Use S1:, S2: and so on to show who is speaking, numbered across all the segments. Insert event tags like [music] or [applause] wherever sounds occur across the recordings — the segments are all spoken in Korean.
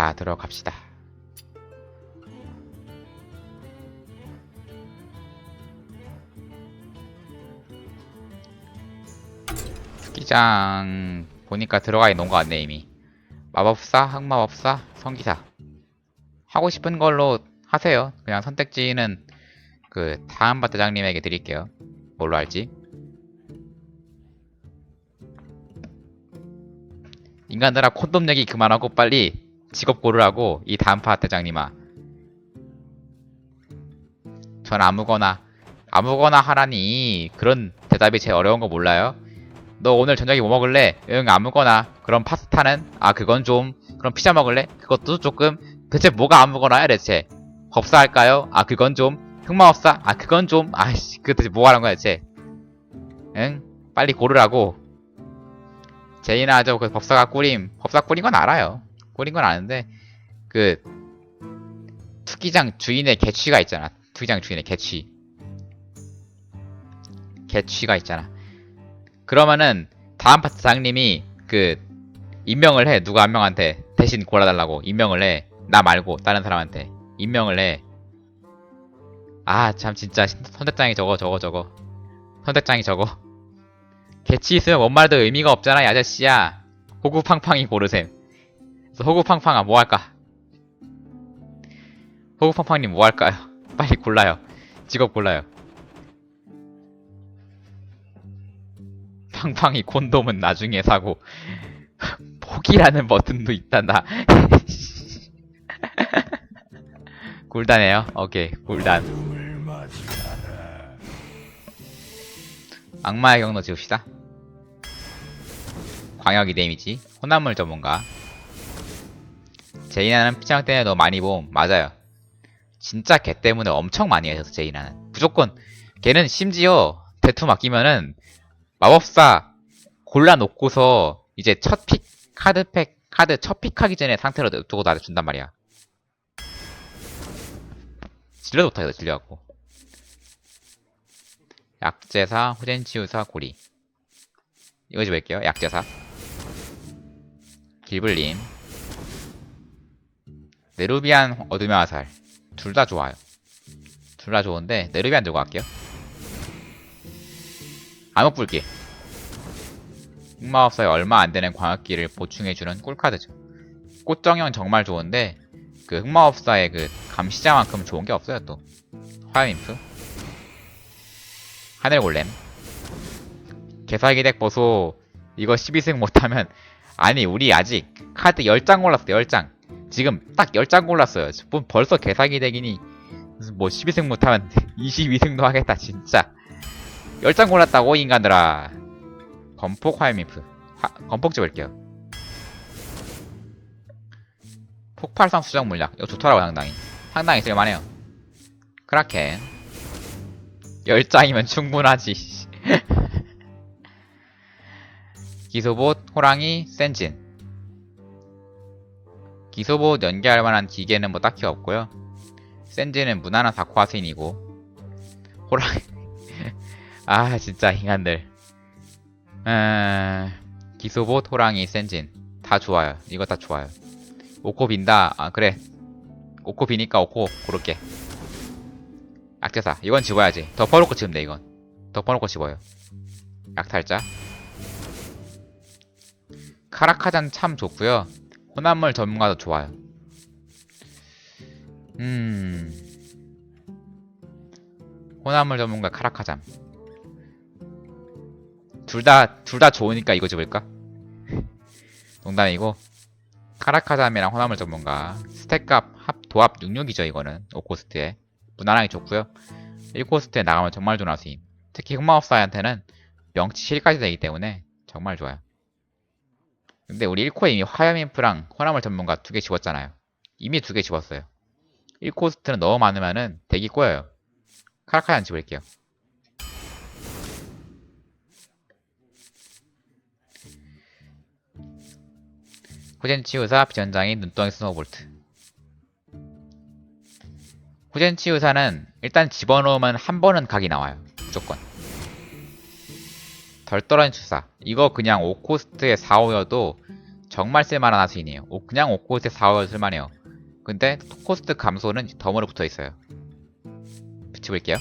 S1: 자, 들어갑시다. 스키장 보니까 들어가 있는 것 같네 이미. 마법사, 흑마법사, 성기사. 하고 싶은 걸로 하세요. 그냥 선택지는 그 다음 바 대장님에게 드릴게요. 뭘로 할지. 인간들아 콘돔 얘기 그만하고 빨리 직업 고르라고 이 다음 파 대장님아 전 아무거나 아무거나 하라니 그런 대답이 제일 어려운 거 몰라요? 너 오늘 저녁에 뭐 먹을래? 응 아무거나 그럼 파스타는? 아 그건 좀 그럼 피자 먹을래? 그것도 조금 대체 뭐가 아무거나야 대체 법사 할까요? 아 그건 좀 흑마법사? 아 그건 좀 아이씨 그 대체 뭐 하는 거야 대체 응? 빨리 고르라고 제이나 저그 법사가 꾸림 법사 꾸린 건 알아요 꾸린 건 아는데 그 투기장 주인의 개취가 있잖아. 투기장 주인의 개취. 개취가 있잖아. 그러면은 다음 파트 장님이 그 임명을 해. 누가 한 명한테 대신 골라달라고 임명을 해. 나 말고 다른 사람한테 임명을 해 아 참 진짜 선택장이 저거 저거 저거. 선택장이 저거. 개취 있으면 뭔 말도 의미가 없잖아 이 아저씨야. 호구팡팡이 고르셈 호구팡팡아 뭐 할까? 호구팡팡님 뭐 할까요? [laughs] 빨리 골라요. 직업 골라요. 팡팡이 콘돔은 나중에 사고 [laughs] 포기라는 버튼도 있단다 [laughs] 굴단해요. 오케이 굴단. 악마의 경로 지읍시다. 광역이 데미지. 혼합물 전문가 제이나는 피창 때문에 너 많이 봄 맞아요. 진짜 걔 때문에 엄청 많이 하셔서 제이나는. 무조건 걔는 심지어 대투 맡기면은 마법사 골라놓고서 이제 첫 픽 카드팩 카드 첫 픽하기 전에 상태로 두고 나한테 준단 말이야. 진짜 좋다 질려갖고. 약제사 후젠치우사 고리. 이거 집을게요. 약제사. 길블림 네루비안 어둠의 화살. 둘 다 좋아요. 둘 다 좋은데 네루비안 들고 갈게요. 암흑 불길 흑마법사에 얼마 안되는 광역기를 보충해주는 꿀카드죠. 꽃정형 정말 좋은데 그 흑마법사의 그 감시자만큼 좋은 게 없어요 또. 화염인프. 하늘골렘. 개사기 덱 보소. 이거 12승 못하면 아니 우리 아직 카드 10장 골랐어 10장 지금 딱 10장 골랐어요. 뭐 벌써 개사기 무슨 뭐 12승 못하면 [laughs] 22승도 하겠다 진짜. 10장 골랐다고 인간들아. 건폭 화염인프. 화, 건폭 집을게요. 폭발성 수정 물약. 이거 좋더라고 상당히. 상당히 쓸만해요. 크라켄. 10장이면 충분하지. [laughs] 기소봇, 호랑이, 센진 기소봇 연계할 만한 기계는 뭐 딱히 없고요. 센진은 무난한 다코아스인이고. 호랑이. [laughs] 아 진짜 인간들. 음... 기소봇, 호랑이, 센진. 다 좋아요. 이거 다 좋아요. 오코 빈다. 아 그래. 오코 비니까 오코 고를게. 약제사. 이건 집어야지. 덮어놓고 집으면 돼 이건. 덮어놓고 집어요. 약탈자. 카라카잔 참 좋고요 혼합물 전문가도 좋아요. 음. 혼합물 전문가 카라카잠. 둘 다 둘 다 좋으니까 이거 집을까? 농담이고. 카라카잠이랑 혼합물 전문가. 스택값 합 도합 66이죠 이거는. 5코스트에. 무난하게 좋고요. 1코스트에 나가면 정말 좋은 하수임 특히 흑마법사한테는 명치 7까지 되기 때문에 정말 좋아요 근데 우리 1코에 이미 화염인프랑 혼합물 전문가 두 개 집었잖아요. 이미 두 개 집었어요. 1코스트는 너무 많으면은 대기 꼬여요. 카라카잔 집을게요. 후젠치 의사 비전장인 눈덩이 스노볼트. 후젠치 의사는 일단 집어넣으면 한 번은 각이 나와요. 무조건 덜 떨어진 추사 이거 그냥 5코스트에 4, 5여도 정말 쓸만한 하수인이에요. 오- 그냥 오코스트 4월 쓸만해요. 근데 코스트 감소는 덤으로 붙어 있어요. 붙여볼게요.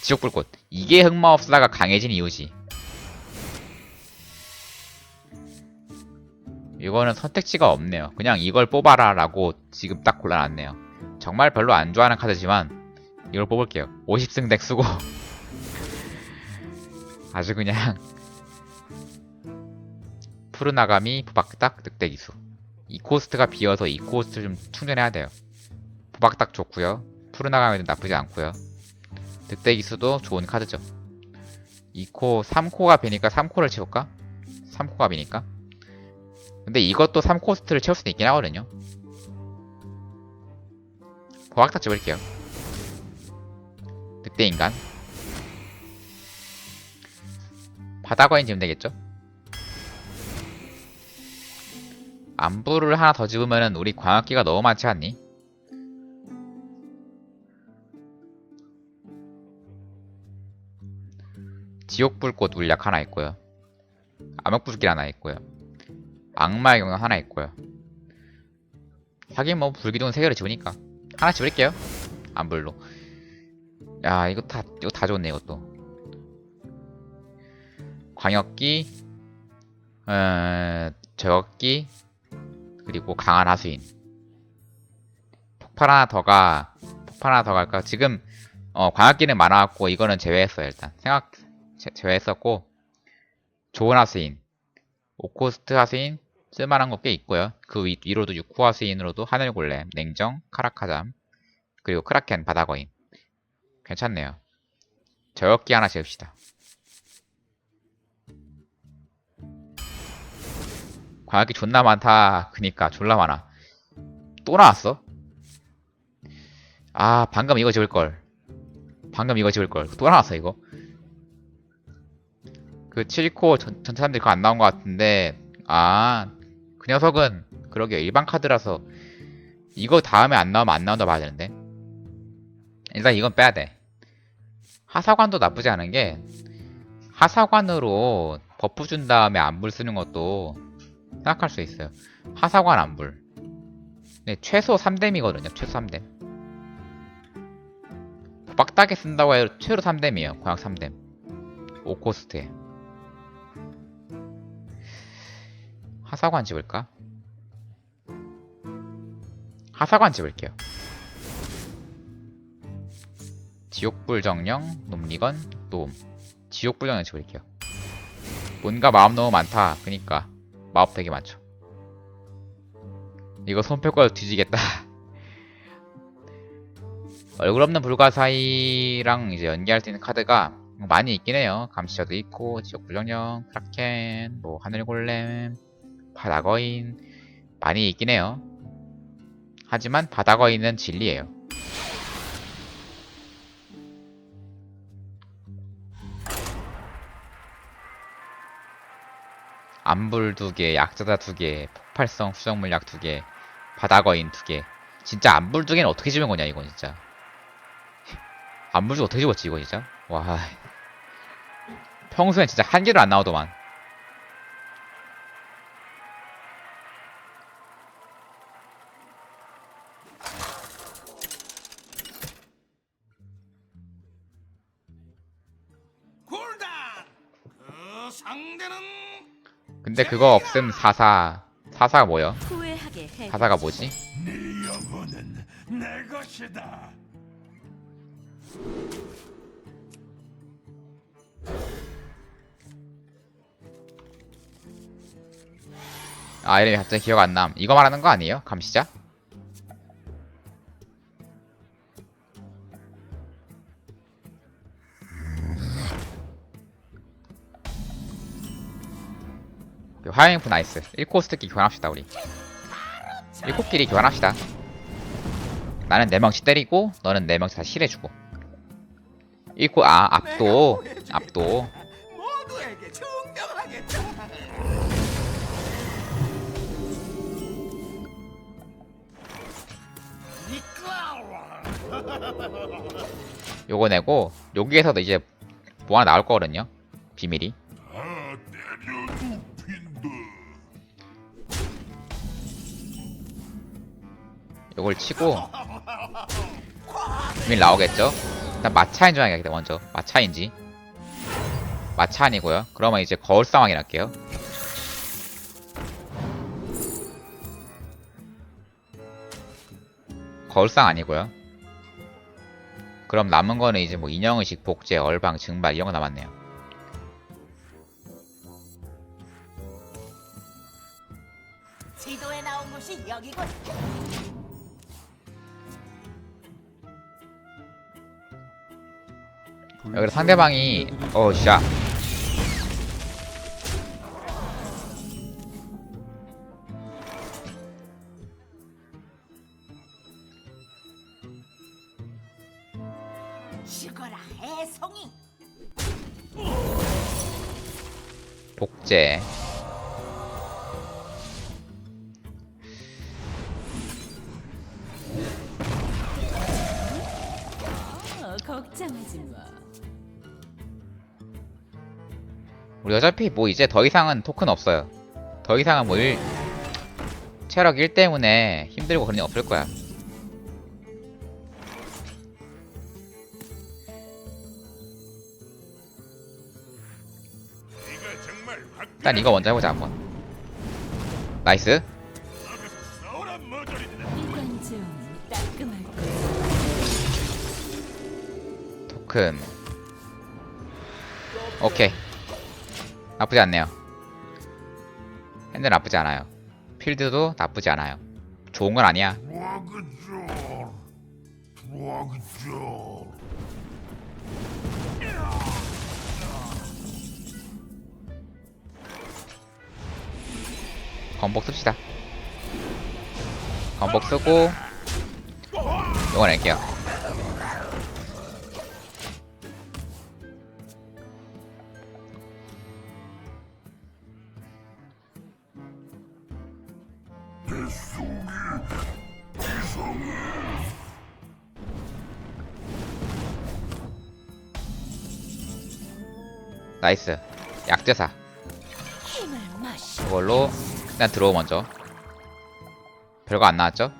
S1: 지옥불꽃. 이게 흑마법사가 강해진 이유지. 이거는 선택지가 없네요. 그냥 이걸 뽑아라 라고 지금 딱 골라놨네요. 정말 별로 안 좋아하는 카드지만 이걸 뽑을게요. 50승 덱 쓰고 [laughs] 아주 그냥 [laughs] 푸르나가미 부박딱 늑대 기수 이 코스트가 비어서 이 코스트 좀 충전해야 돼요. 부박딱 좋고요. 푸르나가미도 나쁘지 않고요. 늑대 기수도 좋은 카드죠. 2코, 3코가 비니까 3코를 채울까? 3코가 비니까? 근데 이것도 3코스트를 채울 수도 있긴 하거든요. 부박딱 집을게요. 늑대 인간. 바다거인 지면 되겠죠? 안부를 하나 더 집으면은 우리 광학기가 너무 많지 않니? 지옥불꽃 물약 하나 있고요. 암흑불길 하나 있고요. 악마의 경영 하나 있고요. 하긴 뭐 불기둥은 세 개를 집으니까 하나 집을게요. 안불로. 야 이거 다 이거 다 좋네 이것도. 광역기, 어, 저격기, 그리고 강한 하수인. 폭발 하나 더 가 폭발 하나 더 갈까? 지금 어, 광역기는 많아갖고 이거는 제외했어요 일단 생각 제, 제외했었고 좋은 하수인, 오코스트 하수인 쓸만한 거꽤 있고요. 그 위, 위로도 6호 하수인으로도 하늘골렘, 냉정, 카라카잠 그리고 크라켄 바다거인 괜찮네요. 저역기 하나 지읍시다. 광역기 존나 많다. 그니까 졸라 많아. 또 나왔어? 아 방금 이거 지을걸. 방금 이거 지을걸. 또 나왔어 이거. 그 7코 전, 전체 사람들이 그거 안 나온 것 같은데 아 그 녀석은 그러게 일반 카드라서 이거 다음에 안 나오면 안 나온다 봐야 되는데 일단 이건 빼야 돼 하사관도 나쁘지 않은 게 하사관으로 버프 준 다음에 안불 쓰는 것도 생각할 수 있어요 하사관 안불 네, 최소 3뎀이거든요 최소 3뎀 빡닥에 쓴다고 해도 최소 3뎀이에요 광역 3뎀 5코스트에 하사관 집을까? 하사관 집을게요. 지옥불 정령, 놈리건, 노음. 지옥불 정령 집을게요. 뭔가 마음 너무 많다. 그니까 마법 되게 많죠. 이거 손패고 뒤지겠다. [laughs] 얼굴 없는 불가사의랑 이제 연계할 수 있는 카드가 많이 있긴 해요. 감시자도 있고, 지옥불 정령, 크라켄, 뭐 하늘골렘, 바다거인 많이 있긴 해요. 하지만 바다거인은 진리예요. 안불 두 개, 약자다 두 개, 폭발성 수정 물약 두 개, 바다거인 두 개. 진짜 안불 두 개는 어떻게 집은 거냐 이거 진짜. 안불 두개 어떻게 집었지 이거 진짜. 와. 평소엔 진짜 한 개도 안 나오더만. 그거 없음 사사. 사사가 뭐야?
S2: 해.
S1: 사사가 뭐지? 아 이름이 갑자기 기억 안 남. 이거 말하는 거 아니에요? 감시자? 그 화염인프 나이스. 1코스트끼리 교환합시다 우리. 1코끼리 교환합시다. 나는 4명씩 때리고 너는 4명씩 다 힐해주고. 1코 아 압도. 압도. 요거 내고 여기에서도 이제 뭐 하나 나올 거거든요. 비밀이 요걸 치고 비밀 나오겠죠? 일단 마차인 줄 알겠다 먼저. 마차인지. 마차 아니고요. 그러면 이제 거울 상황이 할게요. 거울상 아니고요. 그럼 남은 거는 이제 뭐 인형의식, 복제, 얼방, 증발 이런 거 남았네요.
S2: 지도에 나온 곳이 여기군.
S1: 여기서 상대방이 어
S2: 죽어라 해송이.
S1: 복제
S3: 어, 걱정하지 마.
S1: 우리 어차피 뭐 이제 더 이상은 토큰 없어요. 더 이상은 뭐 일... 체력 1 때문에 힘들고 그런 일 없을 거야. 일단 이거 먼저 해보자 한번. 나이스. 토큰. 오케이 나쁘지 않네요. 핸들 나쁘지 않아요. 필드도 나쁘지 않아요. 좋은 건 아니야. 건복 씁시다. 건복 쓰고 이거 낼게요 나이스. 약제사. 이걸로 일단 들어오 먼저. 별거 안 나왔죠?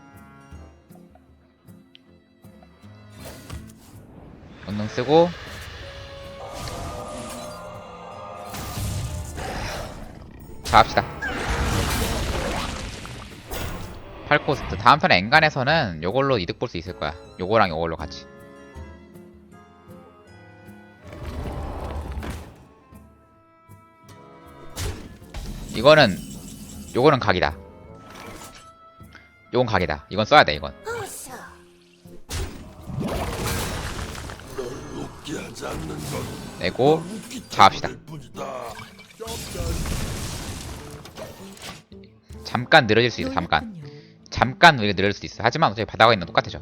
S1: 본능 쓰고. 자 합시다. 8코스트. 다음 턴에 엔간에서는 요걸로 이득 볼 수 있을 거야. 요거랑 요걸로 같이 이거는 요거는 각이다 요건 각이다 이건 써야 돼 이건. 내고 자 합시다 잠깐 느려질 수 있어 잠깐. 잠깐 우리가 느릴 수도 있어 하지만 어차피 바다가 있는 건 똑같아져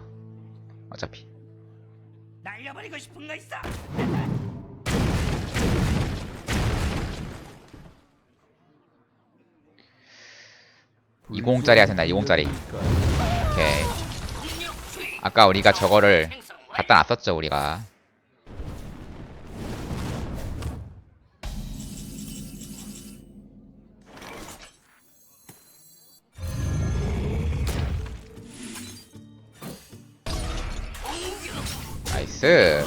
S1: 어차피
S4: 날려버리고 싶은 거 있어.
S1: 20짜리 하신다 20짜리. 오케이. 아까 우리가 저거를 갖다 놨었죠 우리가. 나이스.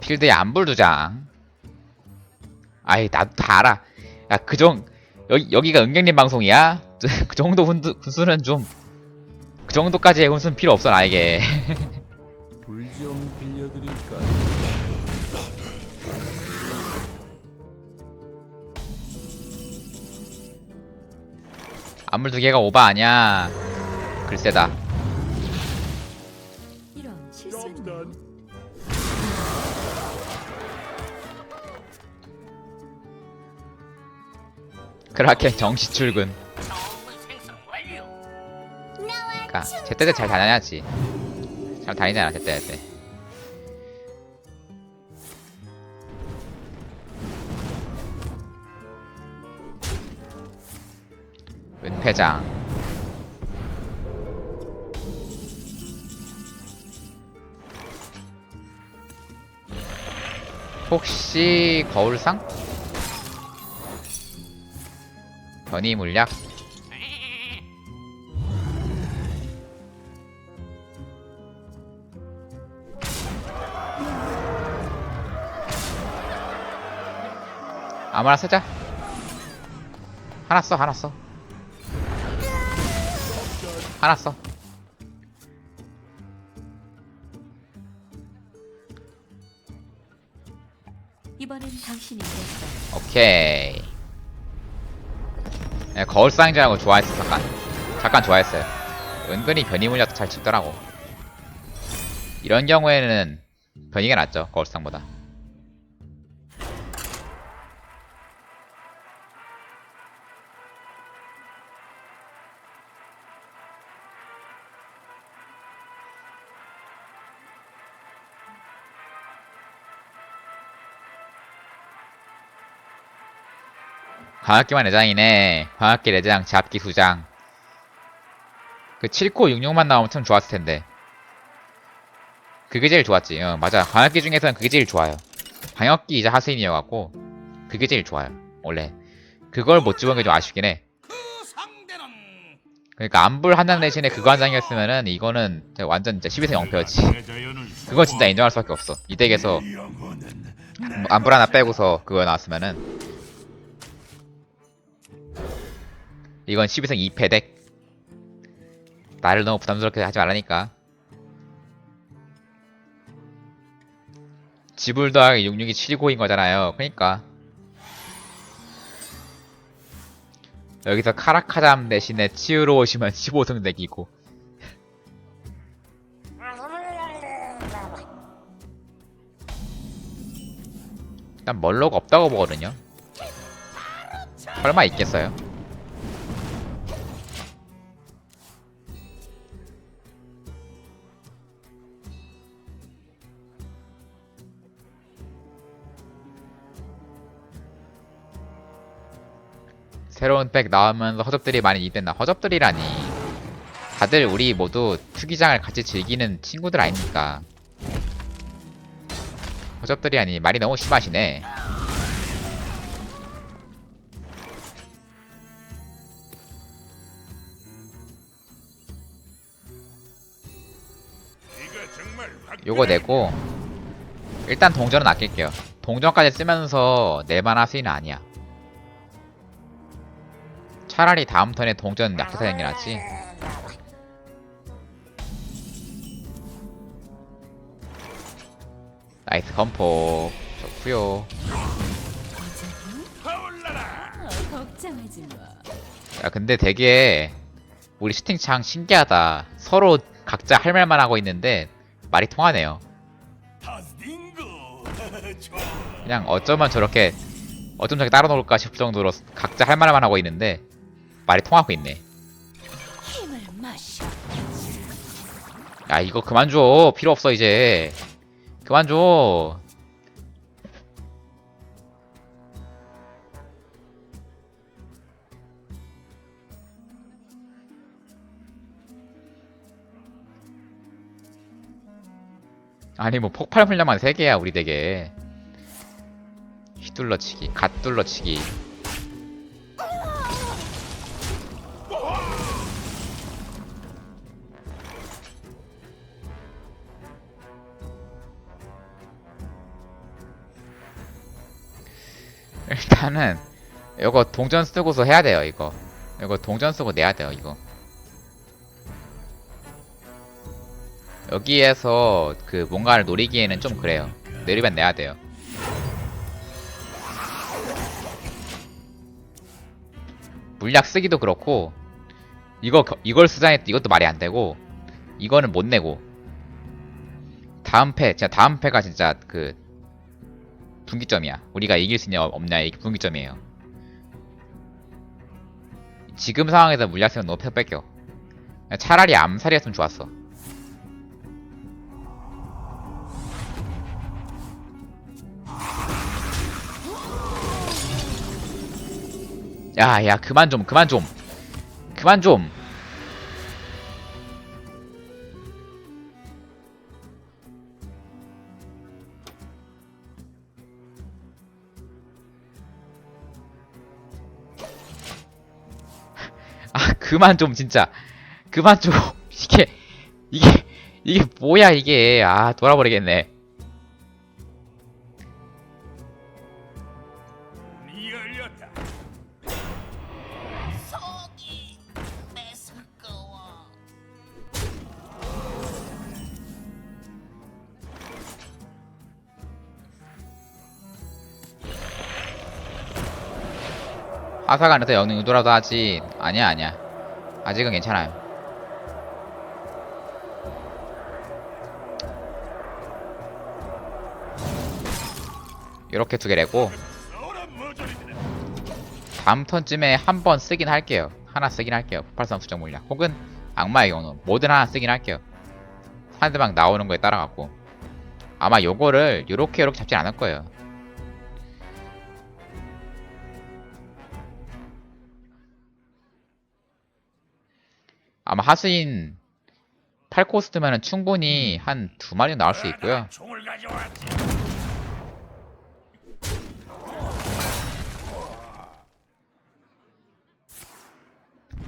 S1: 필드에 안불 두장. 아이 나도 다 알아. 야 그정 여기 여기가 은경님 방송이야? [laughs] 그 정도 훈수, 훈수는 좀 그 정도까지의 훈수는 필요 없어 나에게. [laughs]
S5: 불 좀 빌려드릴까?
S1: 안물 두 개가 오바 아니야. 글쎄다 그렇게 정시 출근. 그니까 제때 때잘 다녀야지. 잘 다니잖아 제때 때. 은폐장. 혹시 거울상? 변이 물약. 아마라 쓰자. 하나 써 하나 써. 하나 써.
S3: 이번엔 당신이 됐어.
S1: 오케이. 거울 쌍장하고 좋아했어 잠깐. 잠깐 좋아했어요. 은근히 변이 물약도 잘 집더라고. 이런 경우에는 변이가 낫죠 거울상보다 광학기만 내장이네. 광학기 내장, 잡기 수장. 그 7코 66만 나오면 참 좋았을 텐데. 그게 제일 좋았지. 어, 맞아. 광학기 중에서는 그게 제일 좋아요. 방역기 이제 하수인이어갖고, 그게 제일 좋아요. 원래. 그걸 못 집은 게 좀 아쉽긴 해.
S4: 그
S1: 그러니까 안불 한 장 대신에 그거 한 장이었으면은 이거는 완전 진짜 12에서 0패였지. 그거 진짜 인정할 수밖에 없어. 이 덱에서 안불 하나 빼고서 그거 나왔으면은 이건 12성 2패 덱. 나를 너무 부담스럽게 하지 말라니까. 지불 더하기 66이 7고인 거잖아요. 그니까. 여기서 카라카잠 대신에 치우러 오시면 15성 덱이고. 일단 멀로가 없다고 보거든요. 설마 있겠어요? 새로운 백 나오면서 허접들이 많이 입된다. 허접들이라니. 다들 우리 모두 투기장을 같이 즐기는 친구들 아닙니까? 허접들이 아니 말이 너무 심하시네. 요거 내고 일단 동전은 아낄게요. 동전까지 쓰면서 낼만한 수위는 아니야. 차라리 다음 턴에 동전 약해서 되는 게 낫지. 나이스 컴포 좋구요. 야 근데 되게 우리 채팅창 신기하다. 서로 각자 할 말만 하고 있는데 말이 통하네요. 그냥 어쩌면 저렇게 어쩜 저렇게 따로 놀까 싶을 정도로 각자 할 말만 하고 있는데 말이 통하고 있네. 야 이거 그만 줘. 필요 없어 이제. 그만 줘. 아니 뭐 폭발 물량만 3개야 우리 댁에. 휘둘러치기 갓둘러치기 일단은 이거 동전 쓰고서 해야 돼요 이거. 이거 동전 쓰고 내야 돼요 이거. 여기에서 그 뭔가를 노리기에는 좀 그래요. 내리면 내야 돼요. 물약 쓰기도 그렇고 이거 겨- 이걸 쓰자니 이것도 말이 안 되고 이거는 못 내고. 다음 패 진짜 다음 패가 진짜 그 분기점이야. 우리가 이길 수 있냐 없냐 이게 분기점이에요. 지금 상황에서 물약쓰면 너무 패 뺏겨. 차라리 암살이었으면 좋았어. 야, 야, 그만 좀, 그만 좀. 그만 좀. 그만 좀 진짜. 그만 좀 [laughs] 이게 이게 이게 뭐야 이게. 아 돌아버리겠네. 하사관에서 영능이 돌아도 하지 아니야 아니야. 아직은 괜찮아요. 이렇게 두 개 내고. 다음 턴쯤에 한 번 쓰긴 할게요. 하나 쓰긴 할게요. 폭발성 수정 물량. 혹은 악마의 경우 뭐든 하나 쓰긴 할게요. 상대방 나오는 거에 따라 갖고. 아마 요거를 요렇게 요렇게 잡진 않을 거예요 아마 하수인 8코스트면은 충분히 한 두 마리 나올 수 있고요.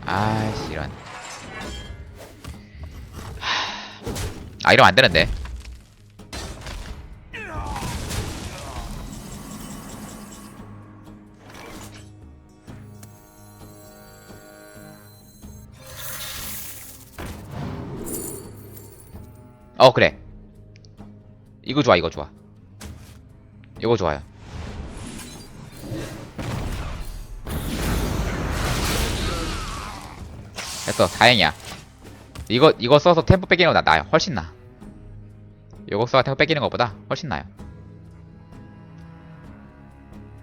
S1: 아이씨 이런. 하... 아 이러면 안 되는데 어 그래. 이거 좋아 이거 좋아. 이거 좋아요. 됐어 다행이야. 이거 이거 써서 템포 뺏기는 거 나 나요 훨씬 나. 이거 써서 템포 뺏기는 것보다 훨씬 나요.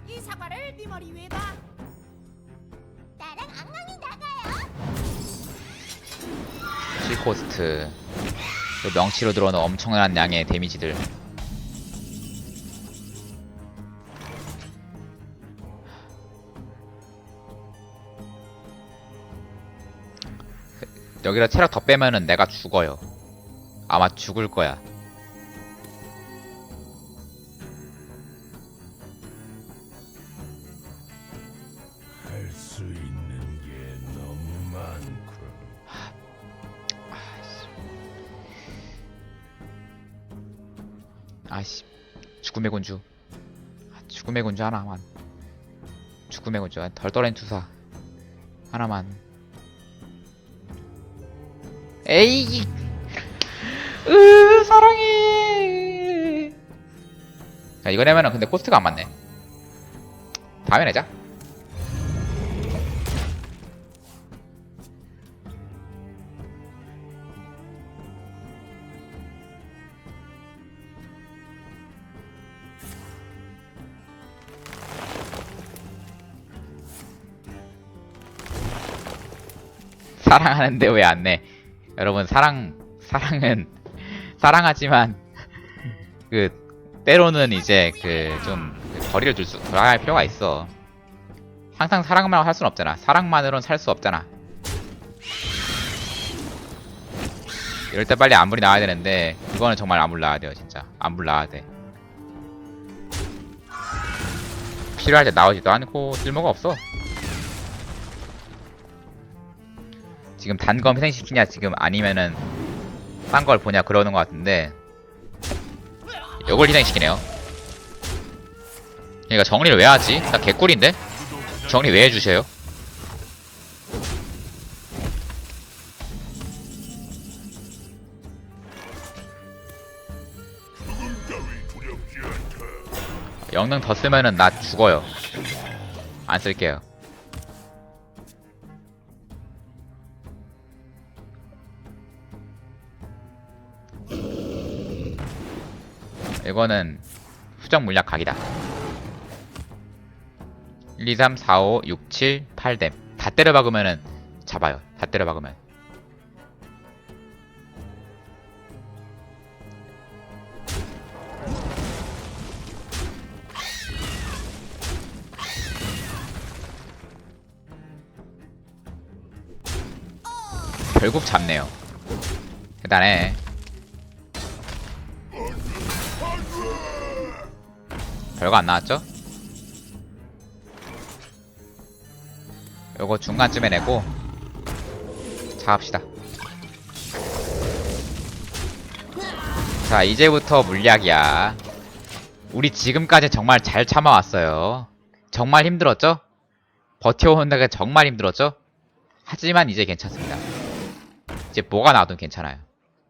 S2: 이 사과를 네 머리 위에 봐. 나랑 앙앙이 나가요.
S1: 7코스트 그 명치로 들어오는 엄청난 양의 데미지들. 여기다 체력 더 빼면은 내가 죽어요. 아마 죽을 거야 죽음의 군주. 아, 죽음의 군주 하나만. 죽음의 군주. 아, 덜덜한 투사. 하나만. 에이 으 사랑해. 자 이거 내면은 근데 코스트가 안 맞네. 다음에 내자 사랑하는데 왜 안 내? 여러분 사랑 사랑은 사랑하지만 그 때로는 이제 그 좀 거리를 둘수 둬야 할 필요가 있어. 항상 사랑만 할 순 없잖아. 사랑만으로는 살수 없잖아. 이럴 때 빨리 안물이 나와야 되는데 그거는 정말 안물 나와야 돼요 진짜 안물 나와야 돼. 필요할 때 나오지도 않고 쓸모가 없어. 지금 단검 희생시키냐 지금 아니면은 딴 걸 보냐 그러는 것 같은데 이걸 희생시키네요 그러니까 정리를 왜 하지? 나 개꿀인데? 정리 왜 해주세요? 영능 더 쓰면은 나 죽어요 안 쓸게요 이거는 수정 물약 각이다. 1, 2, 3, 4, 5, 6, 7, 8댐. 다 때려 박으면은 잡아요. 다 때려 박으면. 결국 잡네요. 대단해 별거 안 나왔죠? 요거 중간쯤에 내고 잡읍시다 자 이제부터 물약이야 우리 지금까지 정말 잘 참아왔어요 정말 힘들었죠? 버텨오는데 정말 힘들었죠? 하지만 이제 괜찮습니다 이제 뭐가 나와도 괜찮아요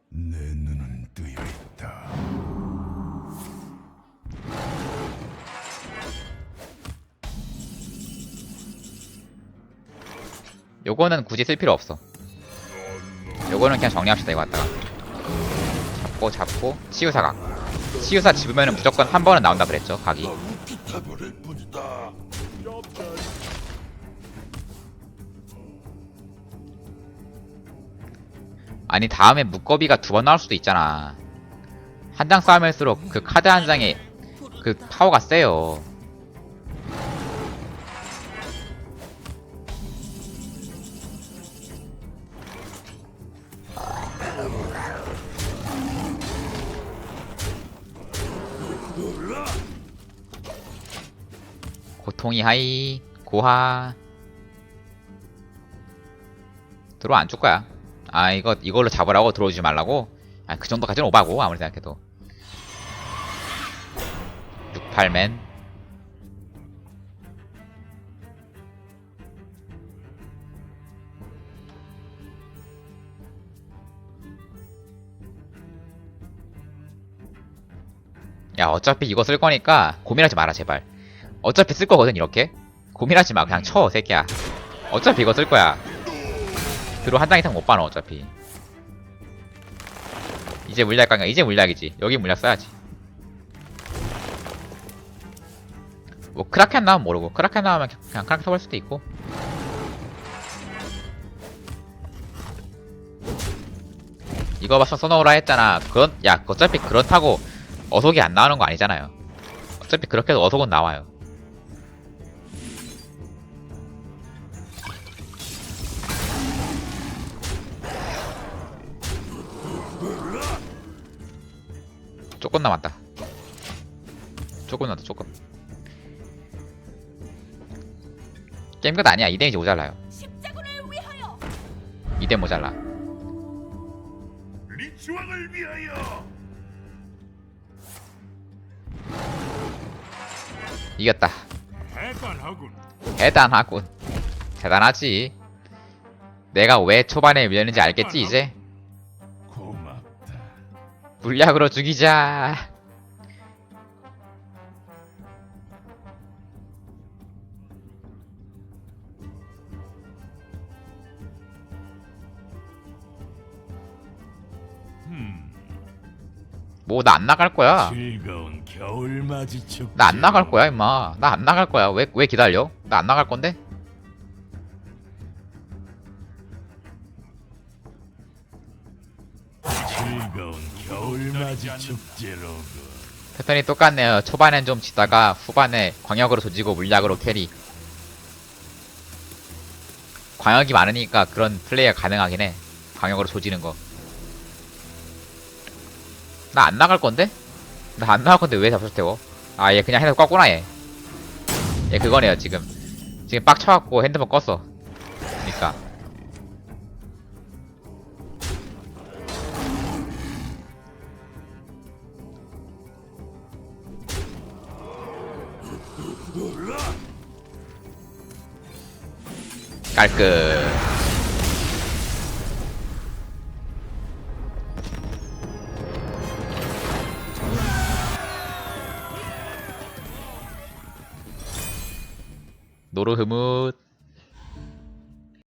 S4: 내 눈은 뜨여
S1: 요거는 굳이 쓸 필요 없어. 요거는 그냥 정리합시다 이거 갖다가. 잡고 잡고 치유사 각. 치유사 집으면은 무조건 한 번은 나온다 그랬죠 각이. 아니 다음에 묶거비가 두 번 나올 수도 있잖아. 한 장 싸움일수록 그 카드 한 장에 그 파워가 세요 고통이 하이 고하. 들어 안 줄 거야. 아 이거 이걸로 잡으라고 들어오지 말라고? 아 그 정도까지는 오바고 아무리 생각해도. 68맨. 야 어차피 이거 쓸 거니까 고민하지 마라 제발 어차피 쓸 거거든 이렇게. 고민하지 마 그냥 쳐 새끼야. 어차피 이거 쓸 거야. 드로 한 장 이상 못 봐너 어차피. 이제 물약 강가? 이제 물약이지. 여기 물약 써야지. 뭐 크라켄 나오면 모르고 크라켄 나오면 그냥 크라켄 써볼 수도 있고. 이거 봐서 써놓으라 했잖아. 그건 야 어차피 그렇다고 어속이 안 나오는 거 아니잖아요. 어차피 그렇게 해도 어속은 나와요 조금 남았다. 조금 남았다, 조금. 게임 끝 아니야. 2대 이제 모자라요.
S2: 십자군을 위하여
S1: 2대 모자라.
S4: 리치왕을 위하여.
S1: 이겼다.
S4: 대단하군.
S1: 대단하군. 대단하지. 내가 왜 초반에 밀렸는지 알겠지, 이제? 물약으로 죽이자. 뭐, 나 안 나갈 거야.
S4: 즐거운 겨울 맞이 축제.
S1: 나안 나갈 거야, 임마. 나 안 나갈 거야. 왜, 왜 기다려? 나 안 나갈 건데?
S4: 겨울 맞이 축제로군.
S1: 패턴이 똑같네요. 초반엔 좀 지다가 후반에 광역으로 조지고 물약으로 캐리. 광역이 많으니까 그런 플레이가 가능하긴 해. 광역으로 조지는 거. 나 안 나갈 건데? 나 안 나갈 건데 왜 잡수 태워? 아, 얘 그냥 핸드폰 껐구나, 얘. 얘 그거네요, 지금. 지금 빡쳐갖고 핸드폰 껐어. 그니까. 깔끔. 노르흐뭇